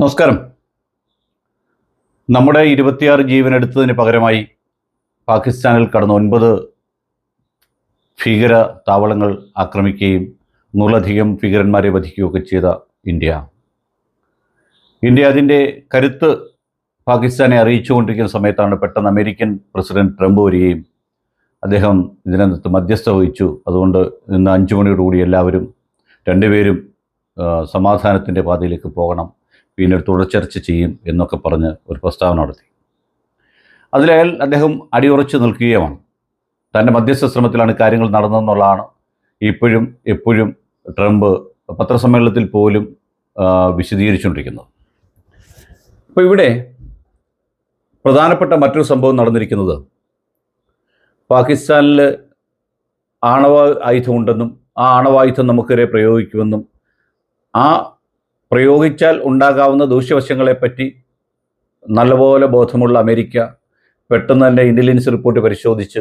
നമസ്കാരം. നമ്മുടെ ഇരുപത്തിയാറ് ജീവൻ എടുത്തതിന് പകരമായി പാകിസ്ഥാനിൽ കടന്ന ഒൻപത് ഭീകര താവളങ്ങൾ ആക്രമിക്കുകയും നൂറിലധികം ഭീകരന്മാരെ വധിക്കുകയൊക്കെ ചെയ്ത ഇന്ത്യ. ഇന്ത്യ അതിന്റെ കരുത്ത് പാകിസ്ഥാനെ അറിയിച്ചുകൊണ്ടിരിക്കുന്ന സമയത്താണ് പെട്ടെന്ന് അമേരിക്കൻ പ്രസിഡന്റ് ട്രംപ് വരികയും അദ്ദേഹം ഇതിനകത്ത് മധ്യസ്ഥ വഹിച്ചു. അതുകൊണ്ട് ഇന്ന് അഞ്ചു മണിയോടുകൂടി എല്ലാവരും രണ്ടുപേരും സമാധാനത്തിന്റെ പാതയിലേക്ക് പോകണം. പിന്നീട് തുടർ ചർച്ച ചെയ്യും എന്നൊക്കെ പറഞ്ഞ് ഒരു പ്രസ്താവന നടത്തി. അതിലയാൽ അദ്ദേഹം അടിയുറച്ച് നിൽക്കുകയുമാണ്. തന്റെ മധ്യസ്ഥ ശ്രമത്തിലാണ് കാര്യങ്ങൾ നടന്നതെന്നുള്ളതാണ് ഇപ്പോഴും എപ്പോഴും ട്രംപ് പത്രസമ്മേളനത്തിൽ പോലും വിശദീകരിച്ചുകൊണ്ടിരിക്കുന്നത്. അപ്പോൾ ഇവിടെ പ്രധാനപ്പെട്ട മറ്റൊരു സംഭവം നടന്നിരിക്കുന്നത് പാകിസ്ഥാനിൽ ആണവ ആയുധമുണ്ടെന്നും ആ ആണവായുധം നമുക്കെതിരെ പ്രയോഗിക്കുമെന്നും ആ പ്രയോഗിച്ചാൽ ഉണ്ടാകാവുന്ന ദൂഷ്യവശങ്ങളെപ്പറ്റി നല്ലപോലെ ബോധമുള്ള അമേരിക്ക പെട്ടെന്ന് തന്നെ ഇന്റലിജൻസ് റിപ്പോർട്ട് പരിശോധിച്ച്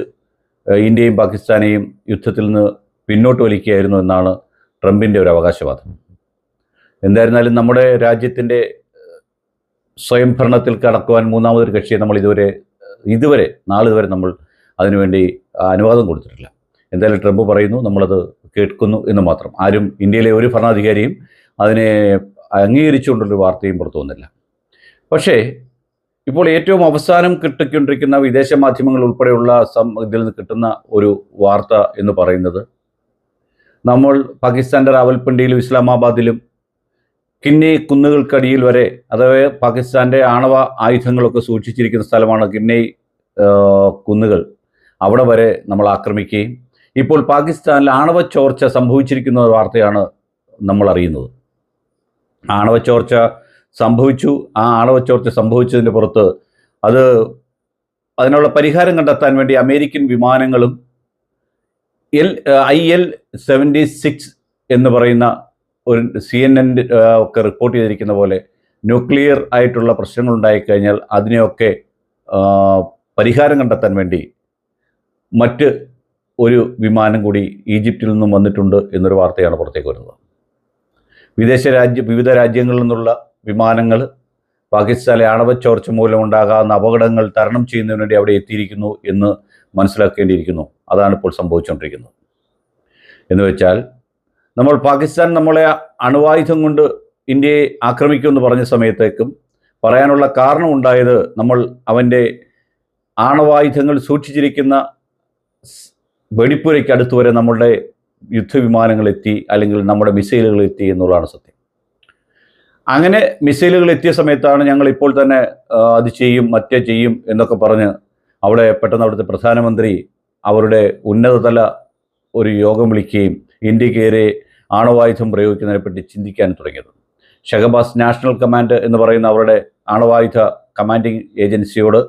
ഇന്ത്യയും പാകിസ്ഥാനെയും യുദ്ധത്തിൽ നിന്ന് പിന്നോട്ട് വലിക്കുകയായിരുന്നു എന്നാണ് ട്രംപിന്റെ ഒരു അവകാശവാദം. എന്തായിരുന്നാലും നമ്മുടെ രാജ്യത്തിന്റെ സ്വയംഭരണത്തിൽ കടക്കുവാൻ മൂന്നാമതൊരു കക്ഷിയെ നമ്മൾ ഇതുവരെ ഇതുവരെ നാളിതുവരെ നമ്മൾ അതിനുവേണ്ടി അനുവാദം കൊടുത്തിട്ടില്ല. എന്തായാലും ട്രംപ് പറയുന്നു നമ്മളത് കേൾക്കുന്നു എന്ന് മാത്രം. ആരും ഇന്ത്യയിലെ ഒരു ഭരണാധികാരിയും അതിനെ അംഗീകരിച്ചുകൊണ്ടൊരു വാർത്തയും പുറത്തു വന്നില്ല. പക്ഷേ ഇപ്പോൾ ഏറ്റവും അവസാനം കിട്ടിക്കൊണ്ടിരിക്കുന്ന വിദേശ മാധ്യമങ്ങൾ ഉൾപ്പെടെയുള്ള സം ഇതിൽ നിന്ന് കിട്ടുന്ന ഒരു വാർത്ത എന്ന് പറയുന്നത് നമ്മൾ പാകിസ്ഥാന്റെ റാവൽപിണ്ടിയിലും ഇസ്ലാമാബാദിലും കിന്നി കുന്നുകൾക്കടിയിൽ വരെ അതായത് പാകിസ്ഥാന്റെ ആണവ ആയുധങ്ങളൊക്കെ സൂക്ഷിച്ചിരിക്കുന്ന സ്ഥലമാണ് കിന്നൈ കുന്നുകൾ. അവിടെ വരെ നമ്മൾ ആക്രമിക്കുകയും ഇപ്പോൾ പാകിസ്ഥാനിൽ ആണവ ചോർച്ച സംഭവിച്ചിരിക്കുന്ന വാർത്തയാണ് നമ്മൾ അറിയുന്നത്. ആണവ ചോർച്ച സംഭവിച്ചു. ആ ആണവ ചോർച്ച സംഭവിച്ചതിന് പുറത്ത് അത് അതിനുള്ള പരിഹാരം കണ്ടെത്താൻ വേണ്ടി അമേരിക്കൻ വിമാനങ്ങളും L I L seventy six എന്ന് പറയുന്ന ഒരു സി എൻ എൻ ഒക്കെ റിപ്പോർട്ട് ചെയ്തിരിക്കുന്ന പോലെ ന്യൂക്ലിയർ ആയിട്ടുള്ള പ്രശ്നങ്ങൾ ഉണ്ടായിക്കഴിഞ്ഞാൽ അതിനെയൊക്കെ പരിഹാരം കണ്ടെത്താൻ വേണ്ടി മറ്റ് ഒരു വിമാനം കൂടി ഈജിപ്തിൽ നിന്നും വന്നിട്ടുണ്ട് എന്നൊരു വാർത്തയാണ് പുറത്തേക്ക് വരുന്നത്. വിദേശ രാജ്യ വിവിധ രാജ്യങ്ങളിൽ നിന്നുള്ള വിമാനങ്ങൾ പാകിസ്ഥാനിലെ ആണവ ചോർച്ച മൂലമുണ്ടാകാവുന്ന അപകടങ്ങൾ തരണം ചെയ്യുന്നതിന് വേണ്ടി അവിടെ എത്തിയിരിക്കുന്നു എന്ന് മനസ്സിലാക്കേണ്ടിയിരിക്കുന്നു. അതാണ് ഇപ്പോൾ സംഭവിച്ചുകൊണ്ടിരിക്കുന്നത്. എന്ന് വെച്ചാൽ നമ്മൾ പാകിസ്ഥാൻ നമ്മളെ അണുവായുധം കൊണ്ട് ഇന്ത്യയെ ആക്രമിക്കുമെന്ന് പറഞ്ഞ സമയത്തേക്കും പറയാനുള്ള കാരണം ഉണ്ടായത് നമ്മൾ അവന്റെ ആണവായുധങ്ങൾ സൂക്ഷിച്ചിരിക്കുന്ന വെടിപ്പുരയ്ക്ക് വരെ നമ്മളുടെ യുദ്ധവിമാനങ്ങൾ എത്തി അല്ലെങ്കിൽ നമ്മുടെ മിസൈലുകൾ എത്തി എന്നുള്ളതാണ് സത്യം. അങ്ങനെ മിസൈലുകൾ എത്തിയ സമയത്താണ് ഞങ്ങൾ ഇപ്പോൾ തന്നെ അത് ചെയ്യും മറ്റേ ചെയ്യും എന്നൊക്കെ പറഞ്ഞ് അവിടെ പെട്ടെന്ന് അവിടുത്തെ പ്രധാനമന്ത്രി അവരുടെ ഉന്നതതല ഒരു യോഗം വിളിക്കുകയും ഇന്ത്യക്കേരെ ആണവായുധം പ്രയോഗിക്കുന്നതിനെപ്പറ്റി ചിന്തിക്കാൻ തുടങ്ങിയത്. ഷഹബാസ് നാഷണൽ കമാൻഡ് എന്ന് പറയുന്ന അവരുടെ ആണവായുധ കമാൻഡിംഗ് ഏജൻസിയോട്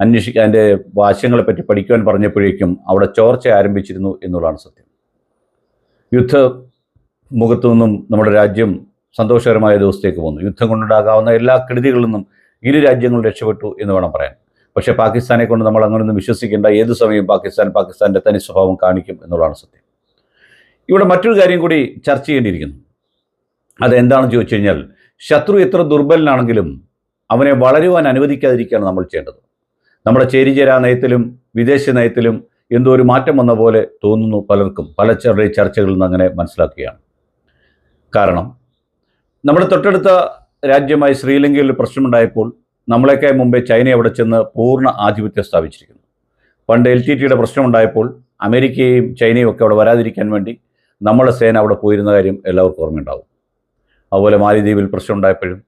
അന്വേഷിക്കാൻ അതിന്റെ വാശ്യങ്ങളെപ്പറ്റി പഠിക്കുവാൻ പറഞ്ഞപ്പോഴേക്കും അവിടെ ചോർച്ച ആരംഭിച്ചിരുന്നു എന്നുള്ളതാണ് സത്യം. യുദ്ധ മുഖത്തു നിന്നും നമ്മുടെ രാജ്യം സന്തോഷകരമായ ദിവസത്തേക്ക് പോകുന്നു. യുദ്ധം കൊണ്ടുണ്ടാകാവുന്ന എല്ലാ കെടുതികളിൽ നിന്നും ഇരു രാജ്യങ്ങളും രക്ഷപ്പെട്ടു എന്ന് വേണം പറയാൻ. പക്ഷേ പാകിസ്ഥാനെ കൊണ്ട് നമ്മൾ അങ്ങനെയൊന്നും വിശ്വസിക്കേണ്ട ഏത് സമയം പാകിസ്ഥാൻ പാകിസ്ഥാന്റെ തനി സ്വഭാവം കാണിക്കും എന്നുള്ളതാണ് സത്യം. ഇവിടെ മറ്റൊരു കാര്യം കൂടി ചർച്ച ചെയ്യേണ്ടിയിരിക്കുന്നു. അതെന്താണെന്ന് ചോദിച്ചു കഴിഞ്ഞാൽ ശത്രു എത്ര ദുർബലനാണെങ്കിലും അവനെ വളരുവാൻ അനുവദിക്കാതിരിക്കുകയാണ് നമ്മൾ ചെയ്യേണ്ടത്. നമ്മുടെ ചേരിചേരാ നയത്തിലും വിദേശ നയത്തിലും എന്തോ ഒരു മാറ്റം വന്ന പോലെ തോന്നുന്നു പലർക്കും. പല ചെറിയ ചർച്ചകളിൽ നിന്ന് അങ്ങനെ മനസ്സിലാക്കുകയാണ്. കാരണം നമ്മുടെ തൊട്ടടുത്ത രാജ്യമായ ശ്രീലങ്കയിൽ പ്രശ്നമുണ്ടായപ്പോൾ നമ്മളെക്കായി മുമ്പേ ചൈന അവിടെ ചെന്ന് പൂർണ ആധിപത്യം സ്ഥാപിച്ചിരിക്കുന്നു. പണ്ട് എൽ ടി ടിയുടെ പ്രശ്നമുണ്ടായപ്പോൾ അമേരിക്കയും ചൈനയും ഒക്കെ അവിടെ വരാതിരിക്കാൻ വേണ്ടി നമ്മളെ സേന അവിടെ പോയിരുന്ന കാര്യം എല്ലാവർക്കും ഓർമ്മയുണ്ടാവും. അതുപോലെ മാലിദ്വീപിൽ പ്രശ്നമുണ്ടായപ്പോഴും.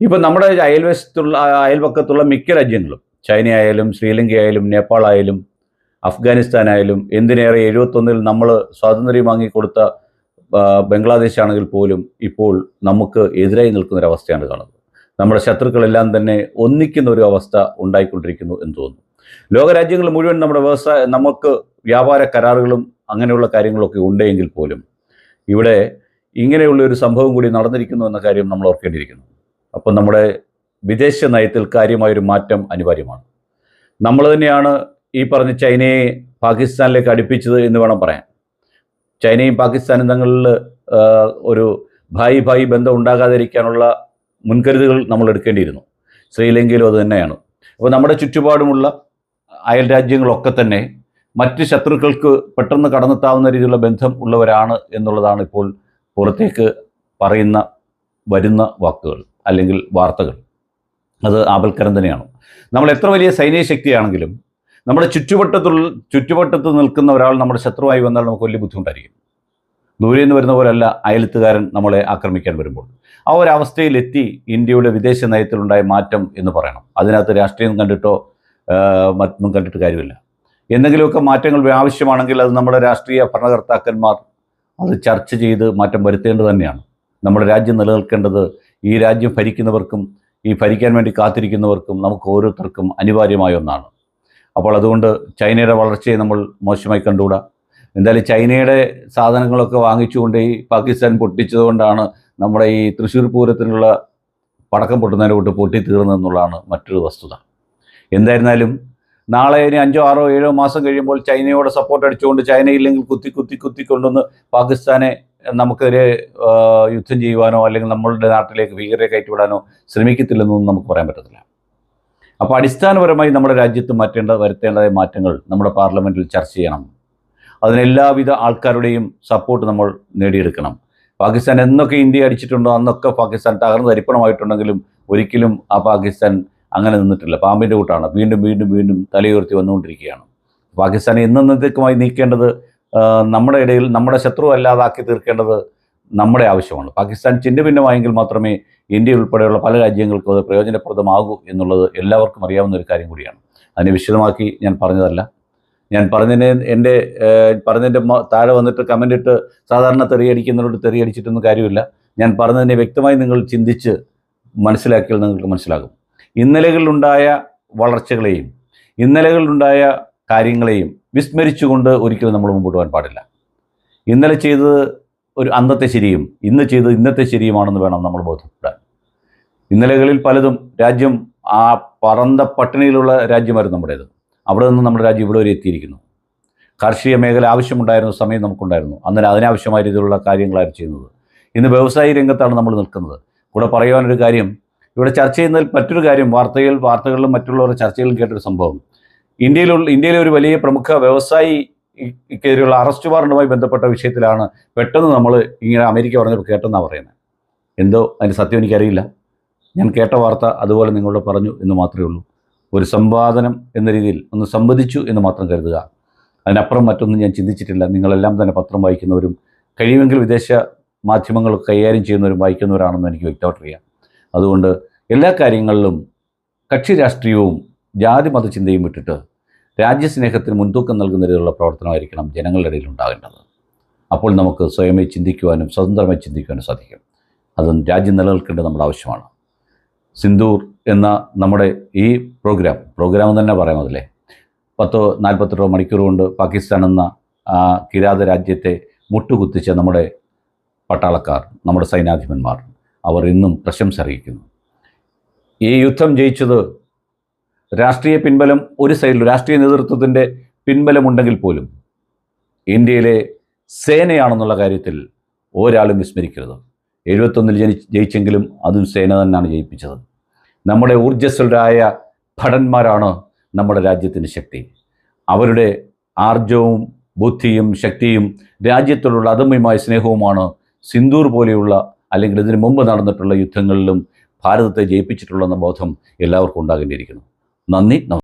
ഇപ്പം നമ്മുടെ അയൽവശത്തുള്ള അയൽപക്കത്തുള്ള മിക്ക രാജ്യങ്ങളും ചൈനയായാലും ശ്രീലങ്കയായാലും ആയാലും അഫ്ഗാനിസ്ഥാൻ ആയാലും എന്തിനേറെ എഴുപത്തൊന്നിൽ നമ്മൾ സ്വാതന്ത്ര്യം വാങ്ങിക്കൊടുത്ത ബംഗ്ലാദേശ് ആണെങ്കിൽ പോലും ഇപ്പോൾ നമുക്ക് എതിരായി നിൽക്കുന്നൊരവസ്ഥയാണ് കാണുന്നത്. നമ്മുടെ ശത്രുക്കളെല്ലാം തന്നെ ഒന്നിക്കുന്ന ഒരു അവസ്ഥ ഉണ്ടായിക്കൊണ്ടിരിക്കുന്നു എന്ന് തോന്നുന്നു. ലോകരാജ്യങ്ങൾ മുഴുവൻ നമ്മുടെ വ്യവസായ നമുക്ക് വ്യാപാര കരാറുകളും അങ്ങനെയുള്ള കാര്യങ്ങളൊക്കെ ഉണ്ടെങ്കിൽ പോലും ഇവിടെ ഇങ്ങനെയുള്ള ഒരു സംഭവം കൂടി നടന്നിരിക്കുന്നു എന്ന കാര്യം നമ്മൾ ഓർക്കേണ്ടിയിരിക്കുന്നു. അപ്പം നമ്മുടെ വിദേശ നയത്തിൽ കാര്യമായൊരു മാറ്റം അനിവാര്യമാണ്. നമ്മൾ തന്നെയാണ് ഈ പറഞ്ഞ ചൈനയെ പാകിസ്ഥാനിലേക്ക് അടുപ്പിച്ചത് എന്ന് വേണം പറയാൻ. ചൈനയും പാകിസ്ഥാനും തങ്ങളിൽ ഒരു ഭായി ഭായി ബന്ധം ഉണ്ടാകാതിരിക്കാനുള്ള മുൻകരുതുകൾ നമ്മൾ എടുക്കേണ്ടിയിരുന്നു. ശ്രീലങ്കയിലും അത് തന്നെയാണ്. അപ്പോൾ നമ്മുടെ ചുറ്റുപാടുമുള്ള അയൽ രാജ്യങ്ങളൊക്കെ തന്നെ മറ്റ് ശത്രുക്കൾക്ക് പെട്ടെന്ന് കടന്നെത്താവുന്ന രീതിയിലുള്ള ബന്ധം ഉള്ളവരാണ് എന്നുള്ളതാണ് ഇപ്പോൾ പുറത്തേക്ക് പറയുന്ന വരുന്ന വാക്കുകൾ അല്ലെങ്കിൽ വാർത്തകൾ. അത് ആപൽക്കരം തന്നെയാണ്. നമ്മൾ എത്ര വലിയ സൈനിക ശക്തിയാണെങ്കിലും നമ്മുടെ ചുറ്റുവട്ടത്തുള്ള ചുറ്റുവട്ടത്ത് നിൽക്കുന്ന ഒരാൾ നമ്മുടെ ശത്രുവായി വന്നാൽ നമുക്ക് വലിയ ബുദ്ധിമുട്ടായിരിക്കും. ദൂരെ നിന്ന് വരുന്ന പോലെയല്ല അയലത്തുകാരൻ നമ്മളെ ആക്രമിക്കാൻ വരുമ്പോൾ. ആ ഒരു അവസ്ഥയിലെത്തി ഇന്ത്യയുടെ വിദേശ നയത്തിലുണ്ടായ മാറ്റം എന്ന് പറയണം. അതിനകത്ത് രാഷ്ട്രീയം കണ്ടിട്ടോ മറ്റൊന്നും കണ്ടിട്ട് കാര്യമില്ല. എന്തെങ്കിലുമൊക്കെ മാറ്റങ്ങൾ ആവശ്യമാണെങ്കിൽ അത് നമ്മുടെ രാഷ്ട്രീയ ഭരണകർത്താക്കന്മാർ അത് ചർച്ച ചെയ്ത് മാറ്റം വരുത്തേണ്ടത് തന്നെയാണ്. നമ്മുടെ രാജ്യം നിലനിൽക്കേണ്ടത് ഈ രാജ്യം ഭരിക്കുന്നവർക്കും ഈ ഭരിക്കാൻ വേണ്ടി കാത്തിരിക്കുന്നവർക്കും നമുക്ക് ഓരോരുത്തർക്കും അനിവാര്യമായ ഒന്നാണ്. അപ്പോൾ അതുകൊണ്ട് ചൈനയുടെ വളർച്ചയെ നമ്മൾ മോശമായി കണ്ടുകൂടാ? എന്തായാലും ചൈനയുടെ സാധനങ്ങളൊക്കെ വാങ്ങിച്ചുകൊണ്ട് ഈ പാകിസ്ഥാൻ പൊട്ടിച്ചതുകൊണ്ടാണ് നമ്മുടെ ഈ തൃശ്ശൂർ പൂരത്തിനുള്ള പടക്കം പൊട്ടുന്നതിനെ കൊണ്ട് പൊട്ടിത്തീർന്നതെന്നുള്ളതാണ് മറ്റൊരു വസ്തുത. എന്തായിരുന്നാലും നാളെ ഇനി അഞ്ചോ ആറോ ഏഴോ മാസം കഴിയുമ്പോൾ ചൈനയോട് സപ്പോർട്ട് അടിച്ചുകൊണ്ട് ചൈനയില്ലെങ്കിൽ കുത്തി കുത്തി കുത്തി കൊണ്ടുവന്ന് പാകിസ്ഥാനെ നമുക്കെതിരെ യുദ്ധം ചെയ്യുവാനോ അല്ലെങ്കിൽ നമ്മളുടെ നാട്ടിലേക്ക് ഭീകരരെ കയറ്റിവിടാനോ ശ്രമിക്കത്തില്ലെന്നൊന്നും നമുക്ക് പറയാൻ പറ്റത്തില്ല. അപ്പോൾ അടിസ്ഥാനപരമായി നമ്മുടെ രാജ്യത്ത് മാറ്റേണ്ട വരുത്തേണ്ടതായ മാറ്റങ്ങൾ നമ്മുടെ പാർലമെന്റിൽ ചർച്ച ചെയ്യണം. അതിനെല്ലാവിധ ആൾക്കാരുടെയും സപ്പോർട്ട് നമ്മൾ നേടിയെടുക്കണം. പാകിസ്ഥാൻ എന്നൊക്കെ ഇന്ത്യ അടിച്ചിട്ടുണ്ടോ അന്നൊക്കെ പാകിസ്ഥാൻ തകർന്ന് തരിപ്പണമായിട്ടുണ്ടെങ്കിലും ഒരിക്കലും ആ പാകിസ്ഥാൻ അങ്ങനെ നിന്നിട്ടില്ല. പാമ്പിന്റെ കൂട്ടാണ്. വീണ്ടും വീണ്ടും വീണ്ടും തലയുയർത്തി വന്നുകൊണ്ടിരിക്കുകയാണ്. പാകിസ്ഥാനെ എന്നേക്കുമായി നീക്കേണ്ടത് നമ്മുടെ ഇടയിൽ നമ്മുടെ ശത്രു അല്ലാതാക്കി തീർക്കേണ്ടത് നമ്മുടെ ആവശ്യമാണ്. പാകിസ്ഥാൻ ചിന്ന ഭിന്നമായെങ്കിൽ മാത്രമേ ഇന്ത്യ ഉൾപ്പെടെയുള്ള പല രാജ്യങ്ങൾക്കും അത് പ്രയോജനപ്രദമാകൂ എന്നുള്ളത് എല്ലാവർക്കും അറിയാവുന്ന ഒരു കാര്യം കൂടിയാണ്. അതിനെ വിശദമാക്കി ഞാൻ പറഞ്ഞതല്ല. ഞാൻ പറഞ്ഞതിനെ എന്റെ പറഞ്ഞതിന്റെ താഴെ വന്നിട്ട് കമന്റ് ഇട്ട് സാധാരണ തെറിയടിക്കുന്നവരോട് തെറിയടിച്ചിട്ടൊന്നും കാര്യമില്ല. ഞാൻ പറഞ്ഞതിനെ വ്യക്തമായി നിങ്ങൾ ചിന്തിച്ച് മനസ്സിലാക്കിയാൽ നിങ്ങൾക്ക് മനസ്സിലാകും. ഇന്നലകളിലുണ്ടായ വളർച്ചകളെയും ഇന്നലകളിലുണ്ടായ കാര്യങ്ങളെയും വിസ്മരിച്ചുകൊണ്ട് ഒരിക്കലും നമ്മൾ മുമ്പോട്ട് പോകാൻ പാടില്ല. ഇന്നലെ ചെയ്തത് ഒരു അന്നത്തെ ശരിയും ഇന്ന് ചെയ്തത് ഇന്നത്തെ ശരിയുമാണെന്ന് വേണം നമ്മൾ ബോധ്യപ്പെടാൻ. ഇന്നലകളിൽ പലതും രാജ്യം ആ പറന്ത പട്ടിണിയിലുള്ള രാജ്യമായിരുന്നു നമ്മുടേത്. അവിടെ നിന്ന് നമ്മുടെ രാജ്യം ഇവിടെ വരെ എത്തിയിരിക്കുന്നു. കാർഷിക മേഖല ആവശ്യമുണ്ടായിരുന്ന സമയം നമുക്കുണ്ടായിരുന്നു. അന്നേരം അതിനാവശ്യമായ രീതിയിലുള്ള കാര്യങ്ങളായിരുന്നു ചെയ്യുന്നത്. ഇന്ന് വ്യവസായ രംഗത്താണ് നമ്മൾ നിൽക്കുന്നത്. കൂടെ പറയുവാനൊരു കാര്യം ഇവിടെ ചർച്ച ചെയ്യുന്നതിൽ മറ്റൊരു കാര്യം വാർത്തകൾ വാർത്തകളിലും മറ്റുള്ളവരുടെ ചർച്ചകളിലും കേട്ടൊരു സംഭവം. ഇന്ത്യയിലുള്ള ഇന്ത്യയിലെ ഒരു വലിയ പ്രമുഖ വ്യവസായി ക്കെതിരെയുള്ള അറസ്റ്റ് വാറണ്ടുമായി ബന്ധപ്പെട്ട വിഷയത്തിലാണ് പെട്ടെന്ന് നമ്മൾ ഇങ്ങനെ അമേരിക്ക പറഞ്ഞപ്പോൾ കേട്ടെന്നാണ് പറയുന്നത്. എന്തോ അതിന്റെ സത്യം എനിക്കറിയില്ല. ഞാൻ കേട്ട വാർത്ത അതുപോലെ നിങ്ങളോട് പറഞ്ഞു എന്ന് മാത്രമേ ഉള്ളൂ. ഒരു സംവാദനം എന്ന രീതിയിൽ ഒന്ന് സംവദിച്ചു എന്ന് മാത്രം കരുതുക. അതിനപ്പുറം മറ്റൊന്നും ഞാൻ ചിന്തിച്ചിട്ടില്ല. നിങ്ങളെല്ലാം തന്നെ പത്രം വായിക്കുന്നവരും കഴിയുമെങ്കിൽ വിദേശ മാധ്യമങ്ങൾ കൈകാര്യം ചെയ്യുന്നവരും വായിക്കുന്നവരാണെന്ന് എനിക്ക് വ്യക്തമായിട്ടറിയാം. അതുകൊണ്ട് എല്ലാ കാര്യങ്ങളിലും കക്ഷി രാഷ്ട്രീയവും ജാതി മതചിന്തയും വിട്ടിട്ട് രാജ്യസ്നേഹത്തിന് മുൻതൂക്കം നൽകുന്ന രീതിയിലുള്ള പ്രവർത്തനമായിരിക്കണം ജനങ്ങളുടെ ഇടയിൽ ഉണ്ടാകേണ്ടത്. അപ്പോൾ നമുക്ക് സ്വയമേ ചിന്തിക്കുവാനും സ്വതന്ത്രമായി ചിന്തിക്കുവാനും സാധിക്കും. അതും രാജ്യം നിലനിൽക്കേണ്ടത് നമ്മുടെ ആവശ്യമാണ്. സിന്ദൂർ എന്ന നമ്മുടെ ഈ പ്രോഗ്രാം പ്രോഗ്രാം തന്നെ പറയാം അതിലെ. പത്തോ നാൽപ്പത്തെട്ടോ മണിക്കൂർ കൊണ്ട് പാകിസ്ഥാൻ എന്ന കിരാത രാജ്യത്തെ മുട്ടുകുത്തിച്ച നമ്മുടെ പട്ടാളക്കാർ നമ്മുടെ സൈനാധിപന്മാർ അവർ ഇന്നും പ്രശംസ അറിയിക്കുന്നു ഈ യുദ്ധം ജയിച്ചത് രാഷ്ട്രീയ പിൻബലം ഒരു സൈഡിൽ രാഷ്ട്രീയ നേതൃത്വത്തിന്റെ പിൻബലമുണ്ടെങ്കിൽ പോലും ഇന്ത്യയിലെ സേനയാണെന്നുള്ള കാര്യത്തിൽ ഒരാളും വിസ്മരിക്കരുത്. എഴുപത്തൊന്നിൽ ജനി ജയിച്ചെങ്കിലും അതും സേന തന്നെയാണ് ജയിപ്പിച്ചത്. നമ്മുടെ ഊർജസ്വലരായ ഭടന്മാരാണ് നമ്മുടെ രാജ്യത്തിന്റെ ശക്തി. അവരുടെ ആർജവും ബുദ്ധിയും ശക്തിയും രാജ്യത്തോടുള്ള അദമ്യമായ സ്നേഹവുമാണ് സിന്ദൂർ പോലെയുള്ള അല്ലെങ്കിൽ ഇതിനു മുമ്പ് നടന്നിട്ടുള്ള യുദ്ധങ്ങളിലും ഭാരതത്തെ ജയിപ്പിച്ചിട്ടുള്ള എന്ന ബോധം എല്ലാവർക്കും ഉണ്ടാകേണ്ടിയിരിക്കുന്നു. നന്ദി